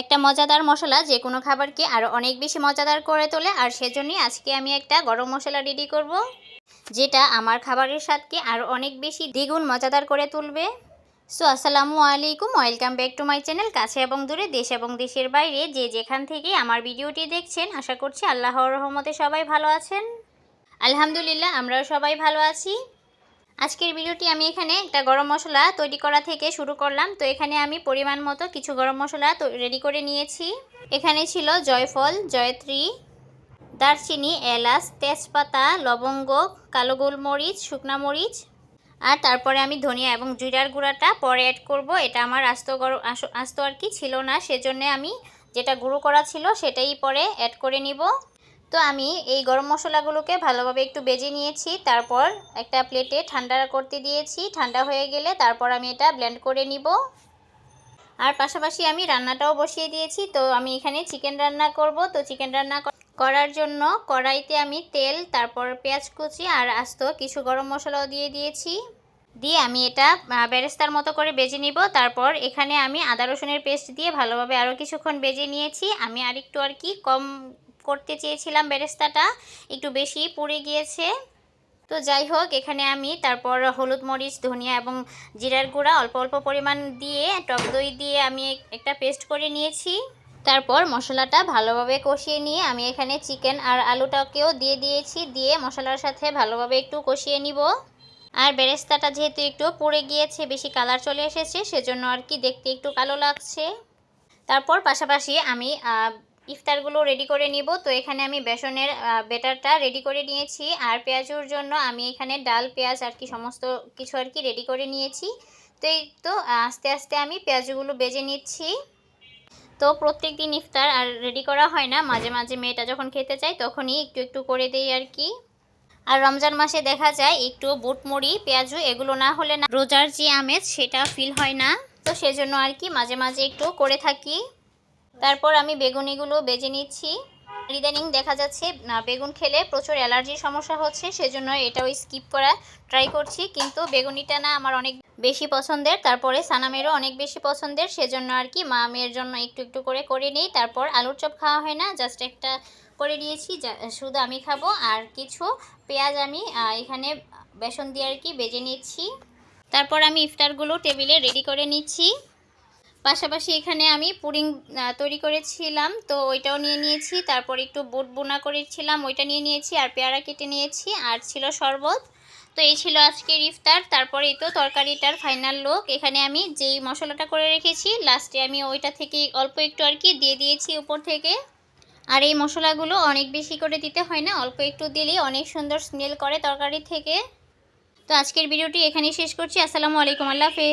একটা মজাদার মশলা, যে কোনো খাবারকে আরও অনেক বেশি মজাদার করে তোলে। আর সেজন্যই আজকে আমি একটা গরম মশলা রেডি করব, যেটা আমার খাবারের স্বাদকে আরও অনেক বেশি দ্বিগুণ মজাদার করে তুলবে। সো আসসালামু আলাইকুম। Welcome back to my channel কাছে এবং দূরে, দেশ এবং দেশের বাইরে। যে যেখান থেকে আমার ভিডিওটি দেখছেন, আশা করছি আল্লাহর রহমতে সবাই ভালো আছেন। আলহামদুলিল্লাহ, আমরাও সবাই ভালো আছি। আজকের ভিডিওটি আমি এখানে একটা গরম মশলা তৈরি করা থেকে শুরু করলাম। তো এখানে আমি পরিমাণ মতো কিছু গরম মশলা রেডি করে নিয়েছি। এখানে ছিল জয়ফল, জয়ত্রী, দারচিনি, এলাচ, তেজপাতা, লবঙ্গ, কালো গোলমরিচ, শুকনা মরিচ, আর তারপরে আমি ধনিয়া এবং জিরার গুঁড়াটা পরে অ্যাড করব। এটা আমার আস্ত গরম আস্ত আর কি ছিল না, সেজন্য আমি যেটা গুঁড়ো করা ছিল সেটাই পরে অ্যাড করে নিব। তো আমি এই গরম মশলাগুলোকে ভালোভাবে একটু বেজে নিয়েছি, তারপর একটা প্লেটে ঠান্ডা করতে দিয়েছি। ঠান্ডা হয়ে গেলে তারপর আমি এটা ব্লেন্ড করে নিব। আর পাশাপাশি আমি রান্নাটাও বসিয়ে দিয়েছি। তো আমি এখানে চিকেন রান্না করব। তো চিকেন রান্না করার জন্য কড়াইতে আমি তেল, তারপর পেঁয়াজ কুচি আর আস্ত কিছু গরম মশলাও দিয়ে দিয়েছি। দিয়ে আমি এটা বেরেস্তার মতো করে বেজে নিব। তারপর এখানে আমি আদা রসুনের পেস্ট দিয়ে ভালোভাবে আরও কিছুক্ষণ বেজে নিয়েছি। আমি আরেকটু আর কি কম করতে চেয়েছিলাম বেরেস্তাটা, একটু বেশি পুড়ে গিয়েছে। তো যাই হোক, এখানে আমি তারপর হলুদ মরিচ, ধনিয়া এবং জিরার গুঁড়া অল্প অল্প পরিমাণ দিয়ে, টক দই দিয়ে আমি একটা পেস্ট করে নিয়েছি। তারপর মশলাটা ভালোভাবে কষিয়ে নিয়ে আমি এখানে চিকেন আর আলুটাকেও দিয়ে দিয়েছি, দিয়ে মশলার সাথে ভালোভাবে একটু কষিয়ে নিব। আর বেরেস্তাটা যেহেতু একটু পুড়ে গিয়েছে, বেশি কালার চলে এসেছে, সেজন্য আর কি দেখতে একটু কালো লাগছে। তারপর পাশাপাশি আমি ইফতারগুলো রেডি করে নিব। তো এখানে আমি বেসনের বেটারটা রেডি করে নিয়েছি। আর পেঁয়াজুর জন্য আমি এখানে ডাল, পেঁয়াজ আর কি সমস্ত কিছু আর কি রেডি করে নিয়েছি। তো এই তো, আস্তে আস্তে আমি পেঁয়াজগুলো বেজে নিচ্ছি। তো প্রত্যেক দিন ইফতার আর রেডি করা হয় না। মাঝে মাঝে মেয়েটা যখন খেতে চায় তখনই একটু একটু করে দেই আর কি। আর রমজান মাসে দেখা যায় একটু বুটমুড়ি, পেঁয়াজু এগুলো না হলে না রোজার যে আমেজ সেটা ফিল হয় না। তো সেজন্য আর কি মাঝে মাঝে একটু করে থাকি। তারপর আমি বেগুনিগুলো বেজে নিচ্ছি। ইদানিং দেখা যাচ্ছে বেগুন খেলে প্রচুর অ্যালার্জির সমস্যা হচ্ছে, সেজন্য এটাও স্কিপ করা ট্রাই করছি। কিন্তু বেগুনিটা না আমার অনেক বেশি পছন্দের, তারপরে সানামেরও অনেক বেশি পছন্দের, সেজন্য আর কি মা মেয়ের জন্য একটু একটু করে করে নিই। তারপর আলুর চপ খাওয়া হয় না জাস্ট একটা করে নিয়েছি শুধু আমি খাব। আর কিছু পেঁয়াজ আমি এখানে বেসন দিয়ে আর কি বেজে নিচ্ছি। তারপর আমি ইফতারগুলো টেবিলে রেডি করে নিচ্ছি। পাশাপাশি এখানে আমি পুডিং তৈরি করেছিলাম। তো ওইটাও নিয়ে নিয়েছি। তারপর একটু বুট বোনা করেছিলাম, ওইটা নিয়ে নিয়েছি, আর পেয়ারা কেটে নিয়েছি, আর ছিল শরবত। তো এই ছিল আজকের ইফতার। তারপরে তো তরকারিটার ফাইনাল লুক এখানে আমি যেই মশলাটা করে রেখেছি লাস্টে আমি ওইটা থেকে অল্প একটু আর কি দিয়ে দিয়েছি উপর থেকে। আর এই মশলাগুলো অনেক বেশি করে দিতে হয় না, অল্প একটু দিলেই অনেক সুন্দর স্মেল করে তরকারি থেকে। তো আজকের ভিডিওটি এখানেই শেষ করছি। আসসালামু আলাইকুম, আল্লাহ হাফেজ।